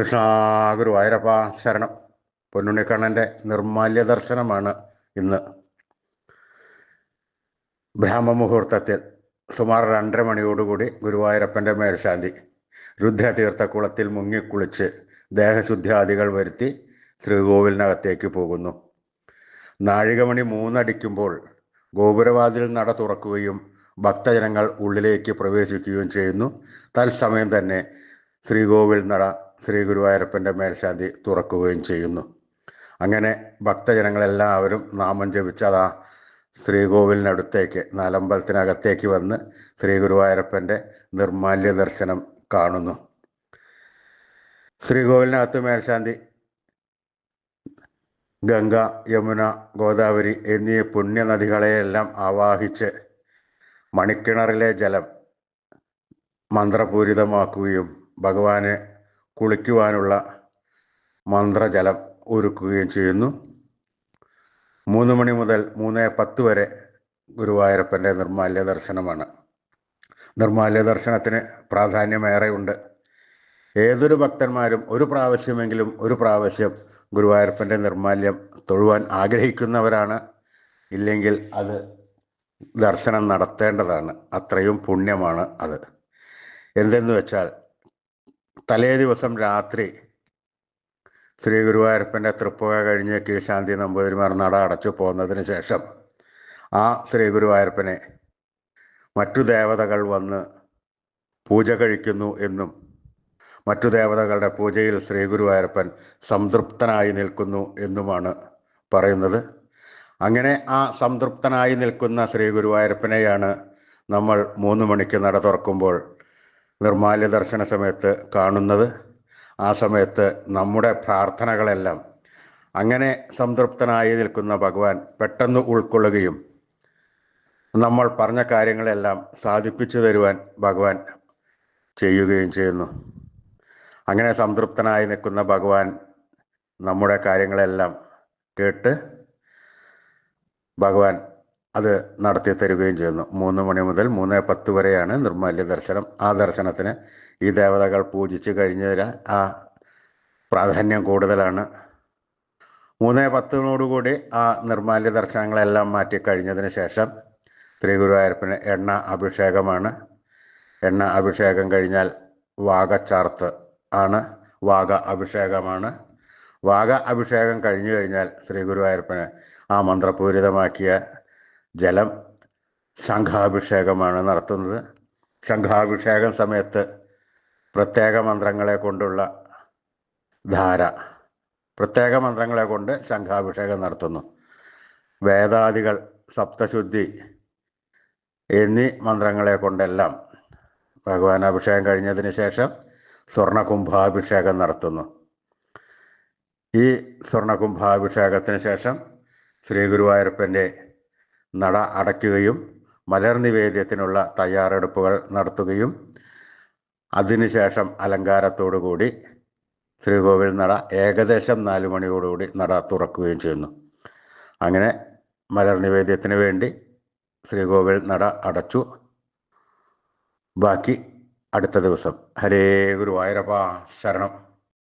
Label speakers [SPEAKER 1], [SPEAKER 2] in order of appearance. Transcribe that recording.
[SPEAKER 1] കൃഷ്ണ ഗുരുവായൂരപ്പ ശരണം പൊന്നുണ്ണിക്കണ്ണന്റെ നിർമാല്യ ദർശനമാണ് ഇന്ന്. ബ്രാഹ്മമുഹൂർത്തത്തിൽ സുമാർ രണ്ടര മണിയോടുകൂടി ഗുരുവായൂരപ്പന്റെ മേൽശാന്തി. രുദ്രതീർത്ഥക്കുളത്തിൽ മുങ്ങിക്കുളിച്ച് ദേഹശുദ്ധ്യാദികൾ വരുത്തി ശ്രീകോവിലിനകത്തേക്ക് പോകുന്നു. നാഴികമണി മൂന്നടിക്കുമ്പോൾ ഗോപുരവാതിൽ നട തുറക്കുകയും ഭക്തജനങ്ങൾ ഉള്ളിലേക്ക് പ്രവേശിക്കുകയും ചെയ്യുന്നു. തത്സമയം തന്നെ ശ്രീകോവിൽ നട ശ്രീ ഗുരുവായൂരപ്പന്റെ മേൽശാന്തി തുറക്കുകയും ചെയ്യുന്നു. അങ്ങനെ ഭക്തജനങ്ങളെല്ലാവരും നാമം ജപിച്ചതാ ശ്രീകോവിലിനടുത്തേക്ക് നാലമ്പലത്തിനകത്തേക്ക് വന്ന് ശ്രീ ഗുരുവായൂരപ്പന്റെ നിർമാല്യ ദർശനം കാണുന്നു. ശ്രീകോവിലിനകത്ത് മേൽശാന്തി ഗംഗ യമുന ഗോദാവരി എന്നീ പുണ്യനദികളെയെല്ലാം ആവാഹിച്ച് മണിക്കിണറിലെ ജലം മന്ത്രപൂരിതമാക്കുകയും ഭഗവാന് കുളിക്കുവാനുള്ള മന്ത്രജലം ഒരുക്കുകയും ചെയ്യുന്നു. മൂന്ന് മണി മുതൽ മൂന്ന് പത്ത് വരെ ഗുരുവായൂരപ്പന്റെ നിർമാല്യ ദർശനമാണ്. നിർമാല്യ ദർശനത്തിന് പ്രാധാന്യമേറെയുണ്ട്. ഏതൊരു ഭക്തന്മാരും ഒരു പ്രാവശ്യമെങ്കിലും ഒരു പ്രാവശ്യം ഗുരുവായൂരപ്പന്റെ നിർമാല്യം തൊഴുവാൻ ആഗ്രഹിക്കുന്നവരാണ്. ഇല്ലെങ്കിൽ അത് ദർശനം നടത്തേണ്ടതാണ്. അത്രയും പുണ്യമാണ് അത്. എന്തെന്ന് വെച്ചാൽ തലേ ദിവസം രാത്രി ശ്രീ ഗുരുവായൂരപ്പന്റെ തൃപ്പുക കഴിഞ്ഞ് കീഴ്ശാന്തി നമ്പൂതിരിമാർ നട അടച്ചു പോകുന്നതിന് ശേഷം ആ ശ്രീ ഗുരുവായൂരപ്പനെ മറ്റു ദേവതകൾ വന്ന് പൂജ കഴിക്കുന്നു എന്നും മറ്റു ദേവതകളുടെ പൂജയിൽ ശ്രീ ഗുരുവായൂരപ്പൻ സംതൃപ്തനായി നിൽക്കുന്നു എന്നുമാണ് പറയുന്നത്. അങ്ങനെ ആ സംതൃപ്തനായി നിൽക്കുന്ന ശ്രീ ഗുരുവായൂരപ്പനെയാണ് നമ്മൾ മൂന്ന് മണിക്ക് നട തുറക്കുമ്പോൾ നിർമാല്യ ദർശന സമയത്ത് കാണുന്നത് ആ സമയത്ത് നമ്മുടെ പ്രാർത്ഥനകളെല്ലാം അങ്ങനെ സംതൃപ്തനായി നിൽക്കുന്ന ഭഗവാൻ പെട്ടെന്ന് ഉൾക്കൊള്ളുകയും നമ്മൾ പറഞ്ഞ കാര്യങ്ങളെല്ലാം സാധിപ്പിച്ചു തരുവാൻ ഭഗവാൻ ചെയ്യുകയും ചെയ്യുന്നു. അങ്ങനെ സംതൃപ്തനായി നിൽക്കുന്ന ഭഗവാൻ നമ്മുടെ കാര്യങ്ങളെല്ലാം കേട്ട് ഭഗവാൻ അത് നടത്തി തരികയും ചെയ്യുന്നു. മൂന്ന് മണി മുതൽ മൂന്ന് പത്ത് വരെയാണ് നിർമ്മല്യ ദർശനം. ആ ദർശനത്തിന് ഈ ദേവതകൾ പൂജിച്ച് കഴിഞ്ഞതിൽ ആ പ്രാധാന്യം കൂടുതലാണ്. മൂന്ന് പത്തിനോടുകൂടി ആ നിർമ്മാല്യ ദർശനങ്ങളെല്ലാം മാറ്റി കഴിഞ്ഞതിന് ശേഷം ശ്രീ എണ്ണ അഭിഷേകമാണ്. എണ്ണ അഭിഷേകം കഴിഞ്ഞാൽ വാഗച്ചാർത്ത് ആണ്. വാഗ അഭിഷേകമാണ്. വാഗ അഭിഷേകം കഴിഞ്ഞു കഴിഞ്ഞാൽ ശ്രീ ഗുരുവായൂരപ്പന് ആ മന്ത്രപൂരിതമാക്കിയ ജലം ശംഖാഭിഷേകമാണ് നടത്തുന്നത്. ശംഖാഭിഷേകം സമയത്ത് പ്രത്യേക മന്ത്രങ്ങളെ കൊണ്ടുള്ള ധാര. പ്രത്യേക മന്ത്രങ്ങളെ കൊണ്ട് ശംഖാഭിഷേകം നടത്തുന്നു. വേദാദികൾ സപ്തശുദ്ധി എന്നീ മന്ത്രങ്ങളെ കൊണ്ടെല്ലാം ഭഗവാൻ അഭിഷേകം കഴിഞ്ഞതിന് ശേഷം സ്വർണകുംഭാഭിഷേകം നടത്തുന്നു. ഈ സ്വർണകുംഭാഭിഷേകത്തിന് ശേഷം ശ്രീ ഗുരുവായൂരപ്പന്റെ നട അടയ്ക്കുകയും മലർ നിവേദ്യത്തിനുള്ള തയ്യാറെടുപ്പുകൾ നടത്തുകയും അതിനുശേഷം അലങ്കാരത്തോടുകൂടി ശ്രീകോവിൽ നട ഏകദേശം നാല് മണിയോടുകൂടി നട തുറക്കുകയും ചെയ്യുന്നു. അങ്ങനെ മലർ നിവേദ്യത്തിന് വേണ്ടി ശ്രീകോവിൽ നട അടച്ചു. ബാക്കി അടുത്ത ദിവസം. ഹരേ ഗുരുവായൂരപ്പ. ശരണം.